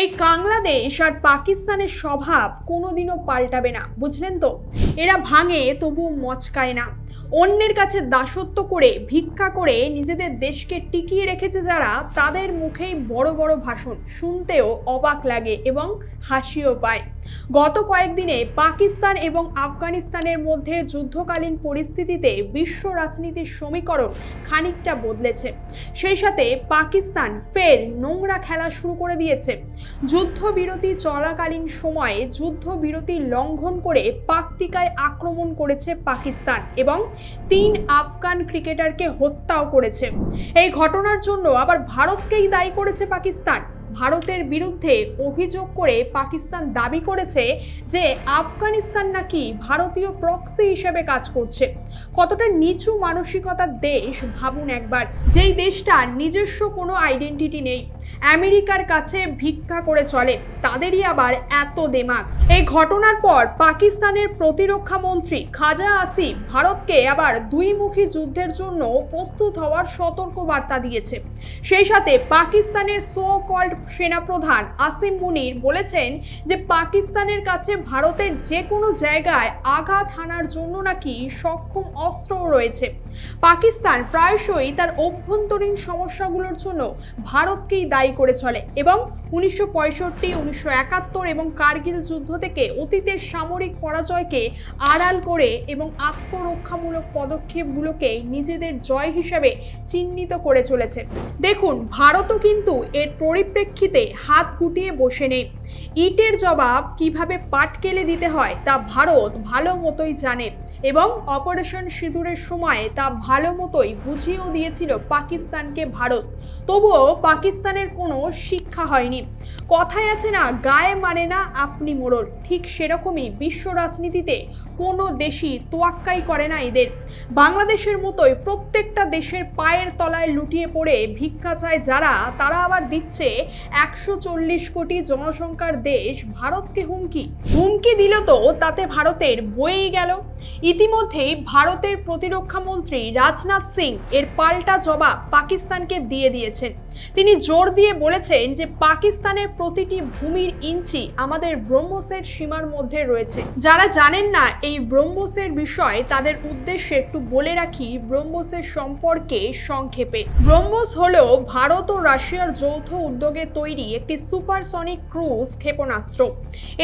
এই বাংলাদেশ আর পাকিস্তানের স্বভাব কোনোদিনও পাল্টাবে না, বুঝলেন তো? এরা ভাঙে তবু মচকায় না। অন্যের কাছে দাসত্ব করে, ভিক্ষা করে নিজেদের দেশকে টিকিয়ে রেখেছে যারা, তাদের মুখেই বড় বড় ভাষণ শুনতেও অবাক লাগে এবং হাসিও পায়। গত কয়েকদিনে পাকিস্তান এবং আফগানিস্তানের মধ্যে যুদ্ধকালীন পরিস্থিতিতে বিশ্ব রাজনীতির সমীকরণ খানিকটা বদলেছে। সেই সাথে পাকিস্তান ফের নোংরা খেলা শুরু করে দিয়েছে। যুদ্ধবিরতি চলাকালীন সময়ে যুদ্ধবিরতি লঙ্ঘন করে পাকতিকায় আক্রমণ করেছে পাকিস্তান এবং তিন আফগান ক্রিকেটারকে হত্যাও করেছে। এই ঘটনার জন্য আবার ভারতকেই দায়ী করেছে পাকিস্তান। ভারতের বিরুদ্ধে অভিযোগ করে পাকিস্তান দাবি করেছে যে আফগানিস্তান নাকি ভারতীয় প্রক্সি হিসেবে কাজ করছে। কতটা নিচু মানসিকতার দেশ ভাবুন একবার। যেই দেশটা নিজস্ব কোনো আইডেন্টিটি নেই। আমেরিকার কাছে ভিক্ষা করে চলে, তাদেরই আবার এত দেমাগ এই ঘটনার পর পাকিস্তানের প্রতিরক্ষা মন্ত্রী খাজা আসিফ ভারতকে আবার দুইমুখী যুদ্ধের জন্য প্রস্তুত হওয়ার সতর্ক বার্তা দিয়েছে। সেই সাথে পাকিস্তানের সো কল্ড সেনাপ্রধান আসিম মুনির বলেছেন যে পাকিস্তানের কাছে ভারতের যে কোনো জায়গায় আঘাত হানার জন্য নাকি সক্ষম অস্ত্রও রয়েছে। পাকিস্তান প্রায়শই তার অভ্যন্তরীণ সমস্যাগুলোর জন্য ভারতকেই দায়ী করে চলে এবং উনিশশো পঁয়ষট্টি, উনিশশো একাত্তর এবং কার্গিল যুদ্ধ থেকে অতীতের সামরিক পরাজয়কে আড়াল করে এবং আত্মরক্ষামূলক পদক্ষেপগুলোকে নিজেদের জয় হিসেবে চিহ্নিত করে চলেছে। দেখুন, ভারতও কিন্তু এর পরিপ্রেক্ষিতে হাত গুটিয়ে বসে নেই। ইটের জবাব কীভাবে পাটকেলে দিতে হয় তা ভারত ভালো মতোই জানে এবং অপারেশন সিঁদুরের সময় তা ভালো মতোই বুঝিয়েও দিয়েছিল পাকিস্তানকে ভারত। তবুও পাকিস্তানের কোনো শিক্ষা হয়নি। কথায় আছে না, গায়ে মানে না আপনি মোড়ল। ঠিক সেরকমই বিশ্ব রাজনীতিতে কোনো দেশই তোয়াক্কাই করে না এদের। বাংলাদেশের মতোই প্রত্যেকটা দেশের পায়ের তলায় লুটিয়ে পড়ে ভিক্ষা চায় যারা, তারা আবার দিচ্ছে একশো চল্লিশ কোটি জনসংখ্যার দেশ। ভারতকে হুমকি। হুমকি দিল তো, তাতে ভারতের বয়েই গেল। ইতিমধ্যেই ভারতের প্রতিরক্ষা মন্ত্রী রাজনাথ সিং এর পাল্টা জবাব পাকিস্তানকে দিয়ে দিয়েছেন তিনি জোর দিয়ে বলেছেন যে পাকিস্তানের প্রতিটি ভূমির ইঞ্চি আমাদের ব্রহ্মসের সীমার মধ্যে রয়েছে। যারা জানেন না এই ব্রহ্মসের বিষয়ে, তাদের উদ্দেশ্যে একটু বলে রাখি ব্রহ্মসের সম্পর্কে সংক্ষেপে। ব্রহ্মস হলো ভারত ও রাশিয়ার যৌথ উদ্যোগে তৈরি একটি সুপারসনিক ক্রুজ ক্ষেপণাস্ত্র।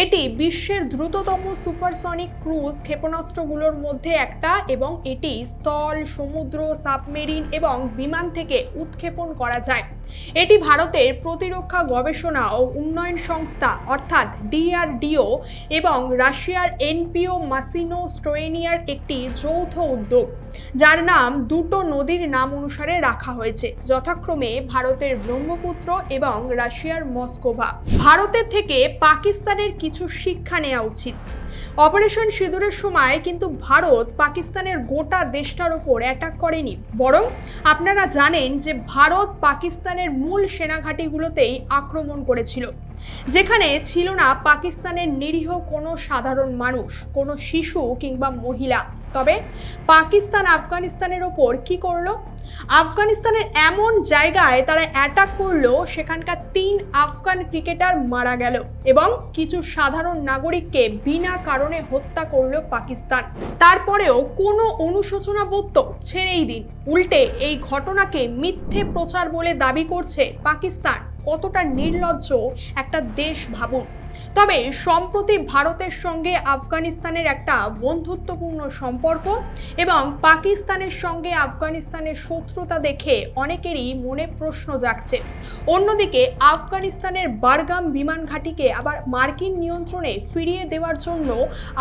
এটি বিশ্বের দ্রুততম সুপারসনিক ক্রুজ ক্ষেপণাস্ত্রগুলোর মধ্যে একটা এবং এটি স্থল, সমুদ্র, সাবমেরিন এবং বিমান থেকে উৎক্ষেপণ করা যায়। এটি ভারতের প্রতিরক্ষা গবেষণা ও উন্নয়ন সংস্থা, অর্থাৎ ডিআরডিও, এবং রাশিয়ার এনপিও মাসিনো স্টোয়েনিয়ার একটি যৌথ উদ্যোগ, যার নাম দুটো নদীর নাম অনুসারে রাখা হয়েছে। যথাক্রমে ভারতের ব্রহ্মপুত্র এবং রাশিয়ার মস্কোভা। ভারতের থেকে পাকিস্তানের কিছু শিক্ষা নেওয়া উচিত। অপারেশন সিঁদুরের সময় কিন্তু ভারত পাকিস্তানের গোটা দেশটার ওপর অ্যাটাক করেনি। বরং আপনারা জানেন যে ভারত পাকিস্তানের মূল সেনাঘাঁটিগুলোতেই আক্রমণ করেছিল। যেখানে ছিল না পাকিস্তানের নিরীহ কোনো সাধারণ মানুষ, কোনো শিশু কিংবা মহিলা। তবে পাকিস্তান আফগানিস্তানের ওপর কি করল? আফগানিস্তানের এমন জায়গায় তারা অ্যাটাক করল, সেখানকার তিন আফগান ক্রিকেটার মারা গেল এবং কিছু সাধারণ নাগরিককে বিনা কারণে হত্যা করল পাকিস্তান। তারপরেও কোনো অনুশোচনা বোধ তো ছেড়েই দিন। উল্টে এই ঘটনাকে মিথ্যে প্রচার বলে দাবি করছে পাকিস্তান। কতটা নির্লজ্জ একটা দেশ ভাবুন। তবে সম্প্রতি ভারতের সঙ্গে আফগানিস্তানের একটা বন্ধুত্বপূর্ণ সম্পর্ক এবং পাকিস্তানের সঙ্গে আফগানিস্তানের শত্রুতা দেখে অনেকেরই মনে প্রশ্ন জাগছে। অন্যদিকে আফগানিস্তানের বারগাম বিমান ঘাঁটিকে আবার মার্কিন নিয়ন্ত্রণে ফিরিয়ে দেওয়ার জন্য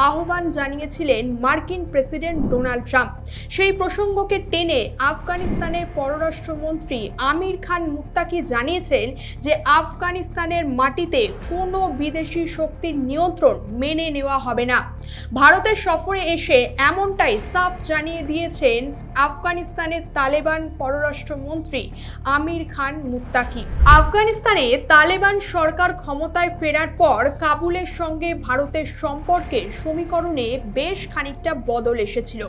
আহ্বান জানিয়েছিলেন মার্কিন প্রেসিডেন্ট ডোনাল্ড ট্রাম্প। সেই প্রসঙ্গকে টেনে আফগানিস্তানের পররাষ্ট্রমন্ত্রী আমির খান মুত্তাকি জানিয়েছেন যে আফগানিস্তানের মাটিতে কোনো বিদেশি শক্তির নিয়ন্ত্রণ মেনে নেওয়া হবে না। ভারতের সফরে এসে এমনটাই সাফ জানিয়ে দিয়েছেন আফগানিস্তানের তালেবান পররাষ্ট্রমন্ত্রী আমির খান মুত্তাকি। আফগানিস্তানে তালেবান সরকার ক্ষমতায় ফেরার পর কাবুলের সঙ্গে ভারতের সম্পর্কের সমীকরণে বেশ খানিকটা বদল এসেছিল।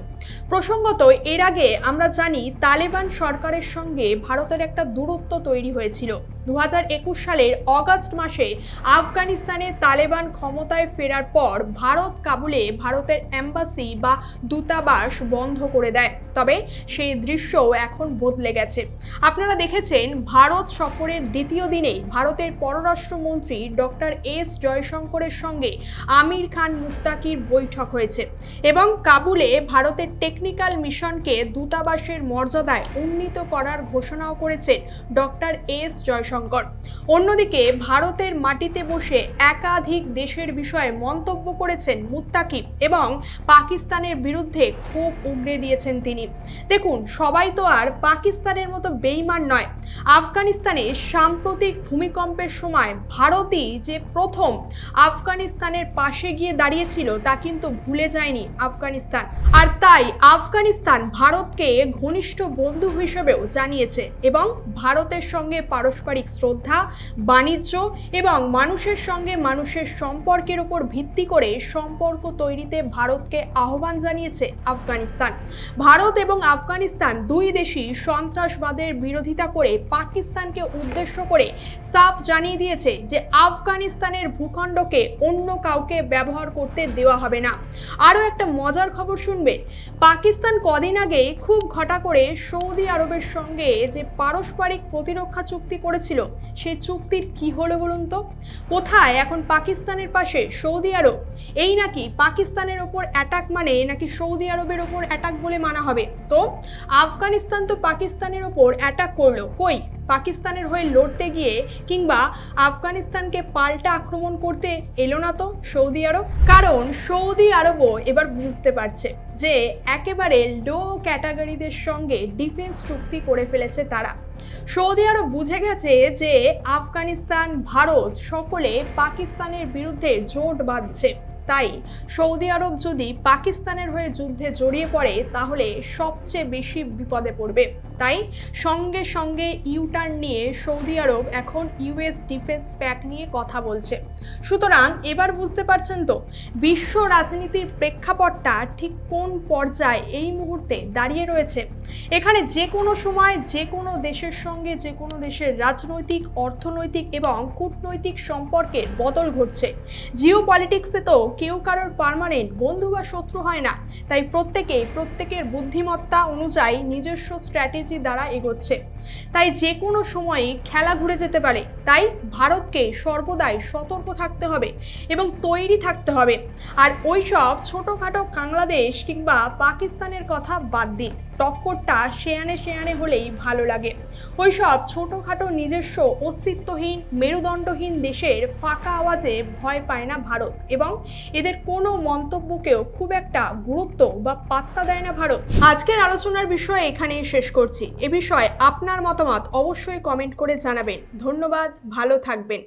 প্রসঙ্গত, এর আগে আমরা জানি তালেবান সরকারের সঙ্গে ভারতের একটা দূরত্ব তৈরি হয়েছিল। দু হাজার একুশ সালের অগাস্ট মাসে আফগানিস্তানে তালেবান ক্ষমতায় ফেরার পর ভারত কাবুলে ভারতের অ্যাম্বাসি বা দূতাবাস বন্ধ করে দেয়। তবে সেই দৃশ্যও এখন বদলে গেছে। আপনারা দেখেছেন ভারত সফরের দ্বিতীয় দিনেই ভারতের পররাষ্ট্রমন্ত্রী ডক্টর এস জয়শঙ্করের সঙ্গে আমির খান মুত্তাকির বৈঠক হয়েছে এবং কাবুলে ভারতের টেকনিক্যাল মিশনকে দূতাবাসের মর্যাদায় উন্নীত করার ঘোষণাও করেছেন ডক্টর এস জয়শঙ্কর। অন্যদিকে ভারতের মাটিতে বসে একাধিক দেশের বিষয়ে মন্তব্য করেছেন মুত্তাকিব এবং পাকিস্তানের বিরুদ্ধে ক্ষোভ উগড়ে দিয়েছেন তিনি। দেখুন, সবাই তো আর পাকিস্তানের মতো বেইমান নয়। আফগানিস্তানে সাম্প্রতিক ভূমিকম্পের সময় ভারতই যে প্রথম আফগানিস্তানের পাশে গিয়ে দাঁড়িয়েছিল, তা কিন্তু ভুলে যায়নি আফগানিস্তান। আর তাই আফগানিস্তান ভারতকে ঘনিষ্ঠ বন্ধু হিসেবেও জানিয়েছে এবং ভারতের সঙ্গে পারস্পরিক শ্রদ্ধা, বাণিজ্য এবং মানুষের সঙ্গে মানুষের সম্পর্কের উপর ভিত্তি করে সম্পর্ক তৈরিতে ভারতকে আহ্বান জানিয়েছে আফগানিস্তান। ভারত এবং আফগানিস্তান দুই দেশই সন্ত্রাসবাদের বিরোধিতা করে পাকিস্তানকে উদ্দেশ্য করে সাফ জানিয়ে দিয়েছে যে আফগানিস্তানের ভূখণ্ডকে অন্য কাউকে ব্যবহার করতে দেওয়া হবে না। আরও একটা মজার খবর শুনবে পাকিস্তান কদিন আগে খুব ঘটা করে সৌদি আরবের সঙ্গে যে পারস্পরিক প্রতিরক্ষা চুক্তি করেছিল সেই চুক্তির কি হলো বলুন তো? কোথায় এখন পাকিস্তানের পাশে সৌদি আরব? এই নাকি পাকিস্তানের ওপর অ্যাটাক মানে নাকি সৌদি আরবের ওপর অ্যাটাক বলে মানা হবে? তো আফগানিস্তান তো পাকিস্তানের ওপর অ্যাটাক করল। কই? পাকিস্তানের হয়ে লড়তে গিয়ে কিংবা আফগানিস্তানকে পাল্টা আক্রমণ করতে এলো না তো সৌদি আরব? কারণ সৌদি আরবও এবার বুঝতে পারছে যে একেবারে লো ক্যাটাগরিদের সঙ্গে ডিফেন্স চুক্তি করে ফেলেছে তারা। সৌদি আরব বুঝে গেছে যে আফগানিস্তান, ভারত সকলে পাকিস্তানের বিরুদ্ধে জোট বাঁধছে। তাই সৌদি আরব যদি পাকিস্তানের হয়ে যুদ্ধে জড়িয়ে পড়ে তাহলে সবচেয়ে বেশি বিপদে পড়বে। তাই সঙ্গে সঙ্গে ইউটার্ন নিয়ে সৌদি আরব এখন ইউএস ডিফেন্স প্যাক নিয়ে কথা বলছে। সুতরাং এবার বুঝতে পারছেন তো, বিশ্ব রাজনীতির প্রেক্ষাপটটা ঠিক কোন পর্যায়ে এই মুহূর্তে দাঁড়িয়ে রয়েছে? এখানে যে কোনো সময় যে কোনো দেশের সঙ্গে যে কোনো দেশের রাজনৈতিক, অর্থনৈতিক এবং কূটনৈতিক সম্পর্কের বদল ঘটছে। জিও পলিটিক্সে তো কেউ কারোর পার্মানেন্ট বন্ধু বা শত্রু হয় না। তাই প্রত্যেকেই প্রত্যেকের বুদ্ধিমত্তা অনুযায়ী নিজস্ব স্ট্র্যাটেজি দ্বারা এগোচ্ছে। তাই যে কোনো সময়ে খেলা ঘুরে যেতে পারে। তাই ভারতকে সর্বদাই সতর্ক থাকতে হবে এবং তৈরি থাকতে হবে। আর ওইসব ছোটোখাটো বাংলাদেশ কিংবা পাকিস্তানের কথা বাদ দিন। টক্করটা শেয়ানে শেয়ানে হলেই ভালো লাগে। ওইসব ছোটোখাটো নিজস্ব অস্তিত্বহীন, মেরুদণ্ডহীন দেশের ফাঁকা আওয়াজে ভয় পায় না ভারত এবং এদের কোনো মন্তব্যকেও খুব একটা গুরুত্ব বা পাত্তা দেয় না ভারত। আজকের আলোচনার বিষয় এখানেই শেষ করছি। এ বিষয়ে আপনার মতামত অবশ্যই কমেন্ট করে জানাবেন। ধন্যবাদ, ভালো থাকবেন।